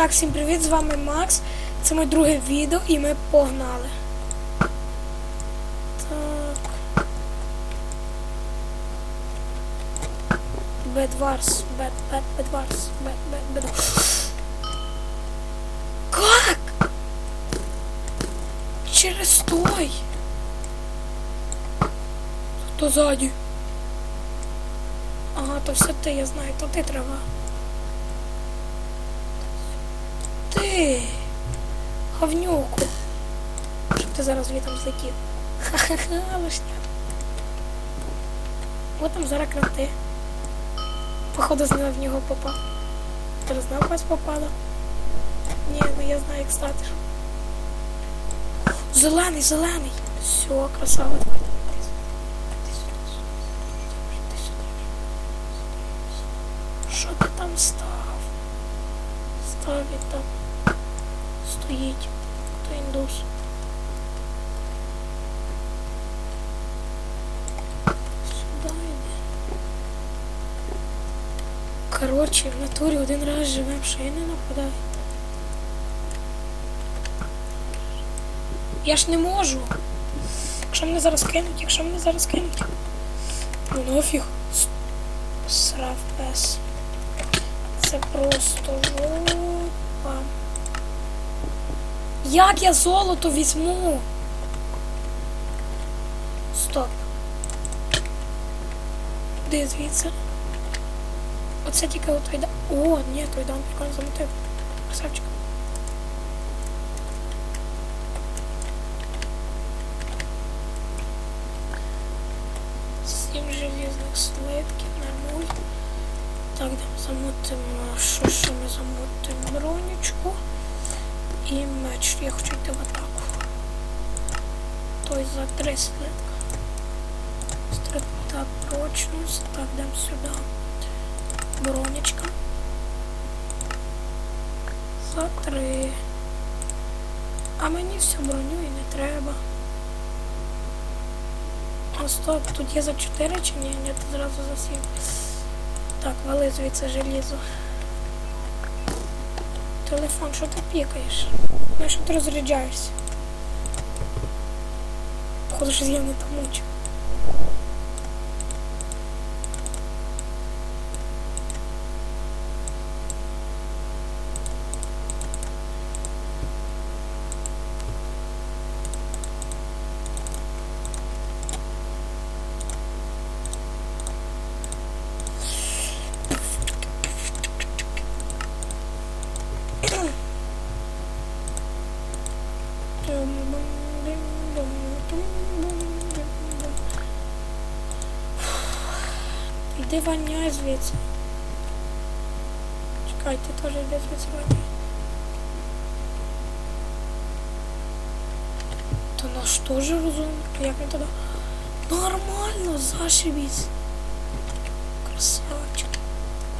Так, всім привіт, з вами Макс. Це моє друге відео і ми погнали. Так. Бедварс, бед, бед, бедварс, бед, бед, бед. Как? Через той. Хто ззаді? Ага, то все ти, я знаю, то ти трава. Ти. Говнюку. Щоб ти зараз звітом злетів. Ха-ха-ха, лишня. От там зараз кранти. Походу знав в нього попав. Ти ж знав, когось попало? Ні, ну я знаю, як стати. Зелений, зелений. Все, красава. Давай. Що ти там став? Став і там. Стоїть. Хто індус? Сюди йде. Коротше, в натурі один раз живем, що я не нападаю. Я ж не можу. Якщо мене зараз кинуть, якщо мене зараз кинуть. Ну нафіг. Срав пес. Це просто жопа. Як я золото візьму? Стоп. Де звідси? Оце тільки от Айдан. О, ні, той Айдан прикольно замотив. Красавчик. Сім железних слитків, нормуль. Так, там замутимо, що ще ми замутимо бронечку. І меч. Я хочу йти в атаку. Той за три слитка. Стрита прочність. Так, дам сюди. Бронечка. За три. А мені всю броню і не треба. А стоп, тут є за 4 чи ні? Ні, тут зразу за 7. Так, вали звідси желізо. Телефон, що ти пікаєш? Ну, що ти розряджаєшся? Походу, щось я не помучу. Іди воняй звідси. Чекай, ти теж йди звідси воняй. То наш теж розумно. То як ми тоді? Нормально, зашибісь. Красавчик.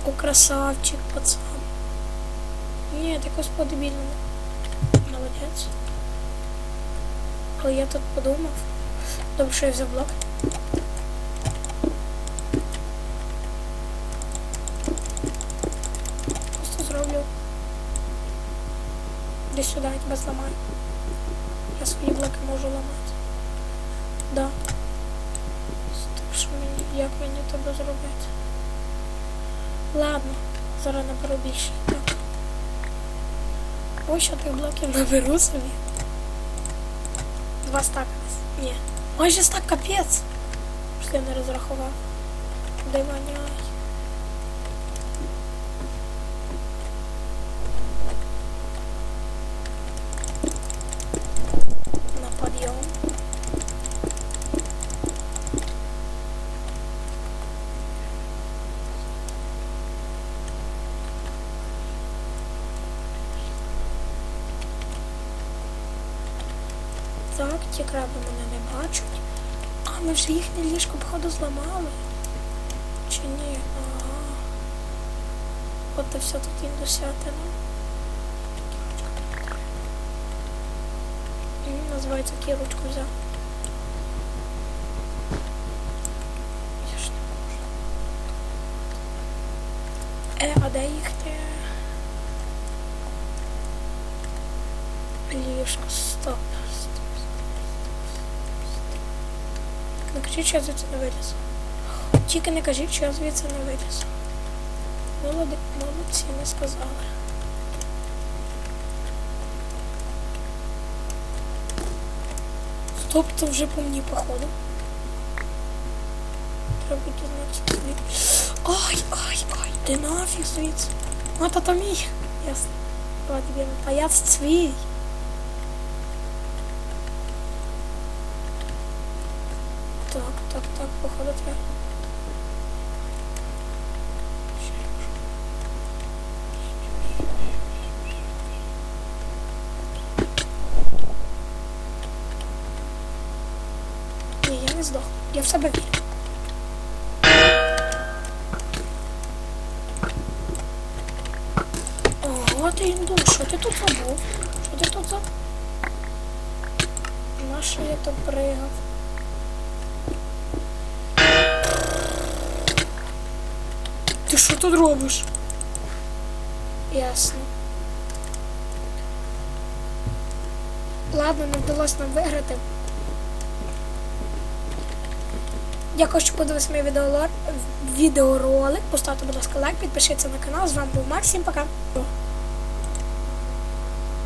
О, красавчик, пацан. Ні, ось по-дебільному. Молодець. Але я тут подумав. Добре, що я взяв блок. Просто зроблю. Десь сюди я тебе зламаю. Я свої блоки можу ламати. Да. Так що мені, як мені тебе зробити? Ладно, зараз наберу більше. Так. Ось що тих блоків наберу собі. Два стака. Ні. Майже стак капець. Що я не розрахував. Де Так, ті краби мене не бачать. А, ми вже їхнє ліжко, походу, зламали. Чи ні? Ага. От і все тут індусятина. М, Називається кірочку взяв. Е, а де їхнє? Ліжко, стоп. стоп. Не кажіть, що я звідси не виліз. Тільки не кажіть, що я звідси не виліз. Молоді, молодці, не сказали. Стоп, це вже по мені походу. Треба дізнатися. Ай, ай, ай, ти нафіг звідси. А, та то мій. Ясно. А я свій. Так, так, походу треба. Ні, я не здох. Я в себе вірю. Ого, ти індус, що ти тут забув? Що ти тут забув? На що я то пригав? Ти що тут робиш? Ясно. Ладно, не вдалося нам виграти. Дякую, що подивилися мій відеоролик. Поставте, будь ласка, лайк, підпишіться на канал. З вами був Макс. Всім пока.